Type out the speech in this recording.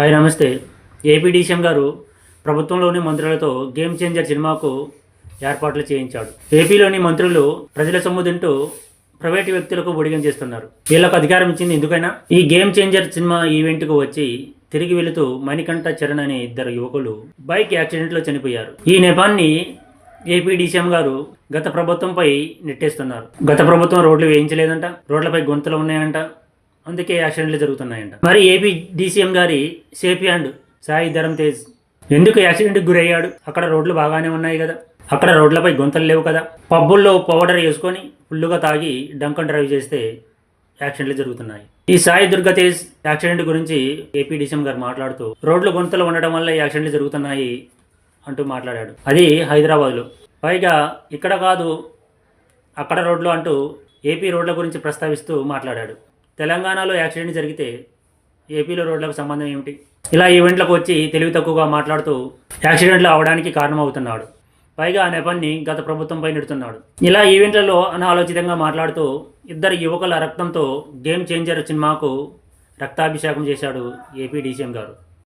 Hi నమస్తే. AP DCM గారు ప్రభుత్వంలోని మంత్రులతో గేమ్ చేంజర్ సినిమాకు ఏర్పాట్లు చేయించాడు. ఏపీలోని మంత్రులు ప్రజల సొమ్ము తింటూ ప్రైవేటు వ్యక్తులకు బొడిగం చేస్తున్నారు. వీళ్ళకు అధికారం ఇచ్చింది ఎందుకైనా? ఈ గేమ్ చేంజర్ సినిమా ఈవెంట్కు వచ్చి తిరిగి వెళుతూ మణికంఠ చరణ్ అనే ఇద్దరు యువకులు బైక్ యాక్సిడెంట్లో చనిపోయారు. ఈ నెపాన్ని ఏపీ డీసీఎం గారు గత ప్రభుత్వంపై నెట్టేస్తున్నారు. గత ప్రభుత్వం రోడ్లు వేయించలేదంట రోడ్లపై గుంతలు ఉన్నాయంట అందుకే యాక్సిడెంట్లు జరుగుతున్నాయంట. మరి ఏపీ డీసీఎం గారి సేఫ్ అండ్ సాయి ధరం తేజ్ ఎందుకు యాక్సిడెంట్కి గురయ్యాడు? అక్కడ రోడ్లు బాగానే ఉన్నాయి కదా. అక్కడ రోడ్లపై గుంతలు లేవు కదా. పబ్బుల్లో పౌడర్ వేసుకొని ఫుల్లుగా తాగి డంకన్ డ్రైవ్ చేస్తే యాక్సిడెంట్లు జరుగుతున్నాయి. ఈ సాయి దుర్గా తేజ్ యాక్సిడెంట్ గురించి ఏపీ డీసీఎం గారు మాట్లాడుతూ రోడ్లు గుంతలు ఉండడం వల్ల యాక్సిడెంట్లు జరుగుతున్నాయి అంటూ మాట్లాడాడు. అది హైదరాబాద్లో. పైగా ఇక్కడ కాదు అక్కడ రోడ్లు అంటూ ఏపీ రోడ్ల గురించి ప్రస్తావిస్తూ మాట్లాడాడు. తెలంగాణలో యాక్సిడెంట్ జరిగితే ఏపీలో రోడ్లకు సంబంధం ఏమిటి? ఇలా ఈవెంట్లకు వచ్చి తెలివి తక్కువగా మాట్లాడుతూ యాక్సిడెంట్లు అవడానికి కారణమవుతున్నాడు. పైగా ఆ నెపాన్ని గత ప్రభుత్వంపై నెడుతున్నాడు. ఇలా ఈవెంట్లలో అనాలోచితంగా మాట్లాడుతూ ఇద్దరు యువకుల రక్తంతో గేమ్ చేంజర్ సినిమాకు రక్తాభిషేకం చేశాడు ఏపీ డీసీఎం గారు.